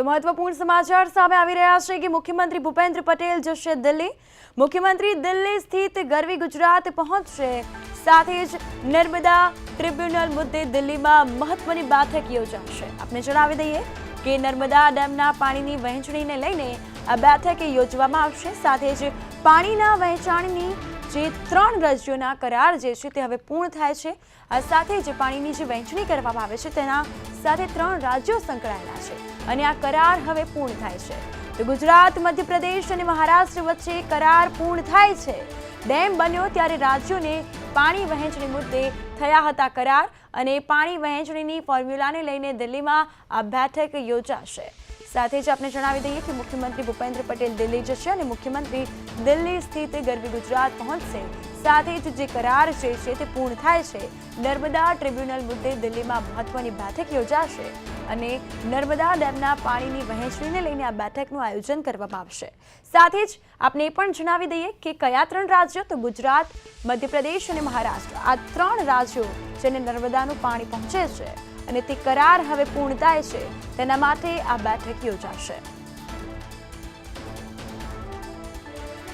તો મહત્વપૂર્ણ સમાચાર સામે આવી રહ્યા છે કે મુખ્યમંત્રી ભૂપેન્દ્ર પટેલ જશે દિલ્હી. મુખ્યમંત્રી દિલ્હી સ્થિત ગરવી ગુજરાત પહોંચશે. સાથે જ નર્મદા ટ્રિબ્યુનલ મુદ્દે દિલ્હીમાં મહત્વની બેઠક યોજાશે. આપને જણાવી દઈએ કે નર્મદા ડેમના પાણીની વહેંચણીને લઈને આ બેઠક યોજવામાં આવશે. સાથે જ પાણીના વહેંચાણની જે ત્રણ રાજ્યોના કરાર જે છે તે હવે પૂર્ણ થાય છે. આ સાથે જે પાણીની જે વહેંચણી કરવામાં આવે છે તેના સાથે ત્રણ રાજ્યો સંકળાયેલા છે અને આ કરાર હવે પૂર્ણ થાય છે. તો ગુજરાત, મધ્યપ્રદેશ અને મહારાષ્ટ્ર વચ્ચે કરાર પૂર્ણ થાય છે. ડેમ બન્યો ત્યારે રાજ્યોને પાણી વહેંચણી મુદ્દે થયા હતા કરાર અને પાણી વહેંચણીની ફોર્મ્યુલાને લઈને દિલ્હીમાં આ બેઠક યોજાશે. સાથે જ આપણે જણાવી દઈએ કે મુખ્યમંત્રી ભૂપેન્દ્ર પટેલ દિલ્હી જશે અને મુખ્યમંત્રી દિલ્હી સ્થિત ગરવી ગુજરાત પહોંચશે. સાથે જ જે કરાર છે તે પૂર્ણ થાય છે. નર્મદા ટ્રિબ્યુનલ મુદ્દે દિલ્હીમાં મહત્વની બેઠક યોજાશે અને નર્મદા ડેમના પાણીની વહેંચણીને લઈને આ બેઠકનું આયોજન કરવામાં આવશે. સાથે જ આપણે એ પણ જણાવી દઈએ કે કયા ત્રણ રાજ્યો તો ગુજરાત, મધ્યપ્રદેશ અને મહારાષ્ટ્ર આ ત્રણ રાજ્યો જેને નર્મદાનું પાણી પહોંચે છે. અને તે કરાર હવે પૂર્ણતાએ છે. તેના માટે આ બેઠક યોજાશે.